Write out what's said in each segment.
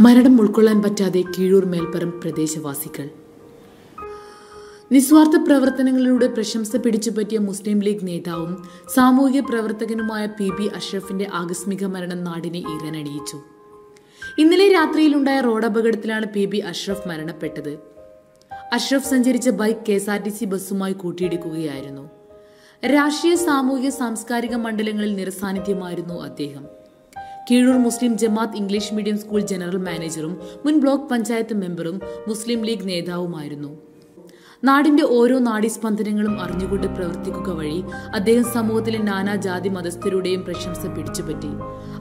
മരണം ഉൾക്കൊള്ളാൻ പറ്റാതെ കീഴൂർ മേൽപ്പറം പ്രദേശവാസികൾ. നിസ്വാർത്ഥ പ്രവർത്തനങ്ങളിലൂടെ പ്രശംസ പിടിച്ചുപറ്റിയ മുസ്ലിം ലീഗ് നേതാവും സാമൂഹിക പ്രവർത്തകനുമായ പി ബി അഷ്റഫിന്റെ ആകസ്മിക മരണം നാടിനെ ഈറനണിയിച്ചു ഇന്നലെ രാത്രിയിലുണ്ടായ റോഡപകടത്തിലാണ് പി ബി അഷ്റഫ് മരണപ്പെട്ടത്. അഷ്റഫ് സഞ്ചരിച്ച bike K S R T C ബസ്സുമായി കൂട്ടിയിടിക്കുകയായിരുന്നു. രാഷ്ട്രീയ സാമൂഹിക സാംസ്കാരിക മണ്ഡലങ്ങളിൽ നിറസാന്നിധ്യമായിരുന്നു അദ്ദേഹം. Keezhur Muslim Jamath English medium school general മാനേജറും മുൻ ബ്ലോക്ക് പഞ്ചായത്ത് മെമ്പറും മുസ്ലിം ലീഗ് നേതാവുമായിരുന്നു. നാടിന്റെ ഓരോ നാടിസ്പന്ദനങ്ങളും അറിഞ്ഞുകൊണ്ട് പ്രവർത്തിക്കുക വഴി അദ്ദേഹം സമൂഹത്തിലെ നാനാജാതി മതസ്ഥരുടെയും പ്രശംസ പിടിച്ചുപറ്റി.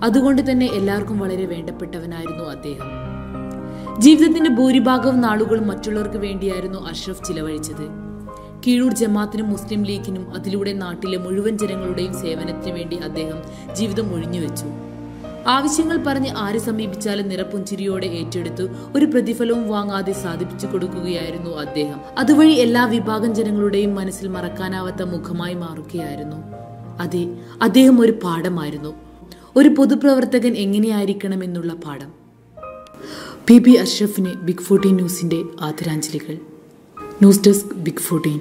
അതുകൊണ്ട് തന്നെ എല്ലാവർക്കും വളരെ വേണ്ടപ്പെട്ടവനായിരുന്നു അദ്ദേഹം. ജീവിതത്തിന്റെ ഭൂരിഭാഗവും നാളുകളും മറ്റുള്ളവർക്ക് വേണ്ടിയായിരുന്നു അഷ്റഫ് ചിലവഴിച്ചത്. കീഴൂർ ജമാത്തിനും മുസ്ലിം ലീഗിനും അതിലൂടെ നാട്ടിലെ മുഴുവൻ ജനങ്ങളുടെയും സേവനത്തിനു വേണ്ടി അദ്ദേഹം ജീവിതം ഒഴിഞ്ഞുവെച്ചു. ആവശ്യങ്ങൾ പറഞ്ഞ് ആരെ സമീപിച്ചാലും നിറപ്പുഞ്ചിരിയോടെ ഏറ്റെടുത്തു ഒരു പ്രതിഫലവും വാങ്ങാതെ സാധിപ്പിച്ചു കൊടുക്കുകയായിരുന്നു അദ്ദേഹം. അതുവഴി എല്ലാ വിഭാഗം ജനങ്ങളുടെയും മനസ്സിൽ മറക്കാനാവാത്ത മുഖമായി മാറുകയായിരുന്നു. അതെ അദ്ദേഹം ഒരു പാഠമായിരുന്നു. ഒരു പൊതുപ്രവർത്തകൻ എങ്ങനെയായിരിക്കണം എന്നുള്ള പാഠം. പി ബി അഷ്റഫിന് ബിഗ് ഫോർട്ടീൻ ന്യൂസിന്റെ ആദരാഞ്ജലികൾ. News desk big fourteen.